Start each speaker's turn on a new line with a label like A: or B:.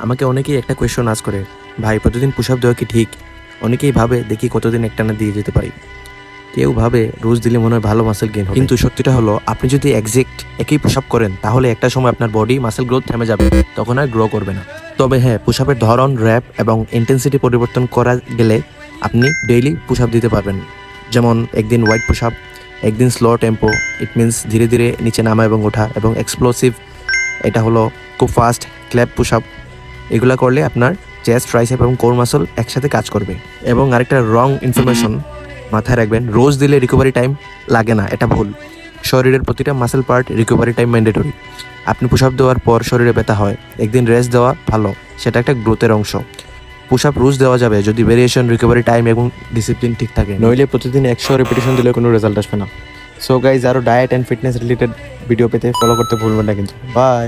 A: আমাকে অনেকেই একটা কোয়েশ্চন আজ করে, ভাই, প্রতিদিন পুশ আপ দেওয়া কি ঠিক? অনেকেই ভাবে, দেখি কতদিন একটানা দিয়ে যেতে পারি। কেউ ভাবে, রোজ দিলে মনে হয় ভালো মাসেল গেন কিন্তু সত্যিটা হলো, আপনি যদি একজ্যাক্ট একই পুশ করেন, তাহলে একটা সময় আপনার বডি মাসেল গ্রোথ থেমে যাবে, তখন আর গ্রো করবে না। তবে হ্যাঁ পুশ ধরন র্যাপ এবং ইন্টেন্সিটি পরিবর্তন করা গেলে আপনি ডেইলি পুশ আপ দিতে পারবেন। যেমন একদিন হোয়াইট পুশ আপ একদিন স্লো টেম্পো ইট মিনস ধীরে ধীরে নিচে নামা এবং ওঠা এবং এক্সপ্লোসিভ এটা হলো খুব ফাস্ট ক্ল্যাপ পুশ আপ এগুলা করলে আপনার চেস্ট ট্রাইসেপ এবং কোর মাসল একসাথে কাজ করবে। এবং আরেকটা রং ইনফরমেশন মাথায় রাখবেন, রোজ দিলে রিকভারি টাইম লাগে না, এটা ভুল। শরীরের প্রতিটা muscle part recovery time mandatory আপনি পুশ আপ দেওয়ার পর শরীরে ব্যথা হয়, একদিন রেস্ট দেওয়া ভালো, সেটা একটা গ্রোথের অংশ। পুশ আপ রোজ দেওয়া যাবে, যদি ভেরিয়েশন রিকভারি টাইম এবং ডিসিপ্লিন ঠিক থাকে। নইলে প্রতিদিন একশো রিপিটেশন দিলে কোনো রেজাল্ট আসবে না। সো গাইজ আরও diet and fitness related video পেতে ফলো করতে ভুলবেন না কিন্তু। বাই